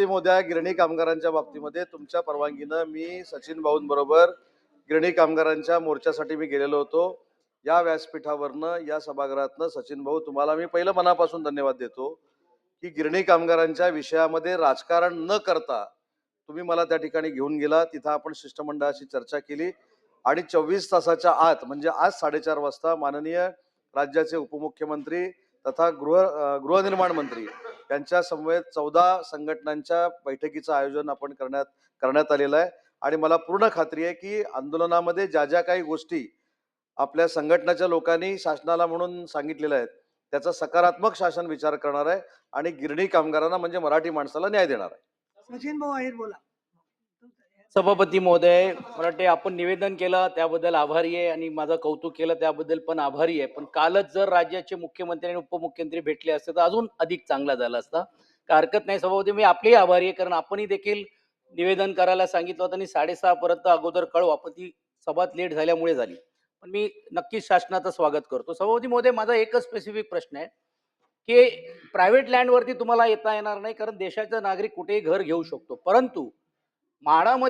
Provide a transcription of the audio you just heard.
सभापती मोद्या गिरणी कामगारांच्या बाबतीमध्ये तुमच्या परवानगीनं मी सचिन भाऊंबरोबर गिरणी कामगारांच्या मोर्चासाठी मी गेलेलो होतो. या व्यासपीठावरनं या सभागृहातनं सचिन भाऊ तुम्हाला मी पहिलं मनापासून धन्यवाद देतो की गिरणी कामगारांच्या विषयामध्ये राजकारण न करता तुम्ही मला त्या ठिकाणी घेऊन गेला. तिथं आपण शिष्टमंडळाशी चर्चा केली आणि चोवीस तासाच्या आत म्हणजे आज साडेचार वाजता माननीय राज्याचे उपमुख्यमंत्री तथा गृह गृहनिर्माण मंत्री यांच्या समवेत चौदा संघटनांच्या बैठकीचं आयोजन आपण करण्यात करण्यात आलेलं आहे. आणि मला पूर्ण खात्री आहे की आंदोलनामध्ये ज्या ज्या काही गोष्टी आपल्या संघटनाच्या लोकांनी शासनाला म्हणून सांगितलेल्या आहेत त्याचा सकारात्मक शासन विचार करणार आहे आणि गिरणी कामगारांना म्हणजे मराठी माणसाला न्याय देणार आहे. सचिन भाऊ बोला. सभापती महोदय मला वाटते आपण निवेदन केलं त्याबद्दल आभारी आहे आणि माझं कौतुक केलं त्याबद्दल पण आभारी आहे. पण कालच जर राज्याचे मुख्यमंत्री आणि उपमुख्यमंत्री भेटले असते तर अजून अधिक चांगला झाला असता. काय हरकत नाही सभापती मी आपली आभारी आहे कारण आपणही देखील निवेदन करायला सांगितलं होतं आणि साडेसहा पर्यंत अगोदर कळू आपण ती सभात लेट झाल्यामुळे झाली. पण मी नक्कीच शासनाचं स्वागत करतो. सभापती महोदय माझा एकच स्पेसिफिक प्रश्न आहे की प्रायव्हेट लँडवरती तुम्हाला येता येणार नाही कारण देशाचा नागरिक कुठेही घर घेऊ शकतो. परंतु म्हाडामध्ये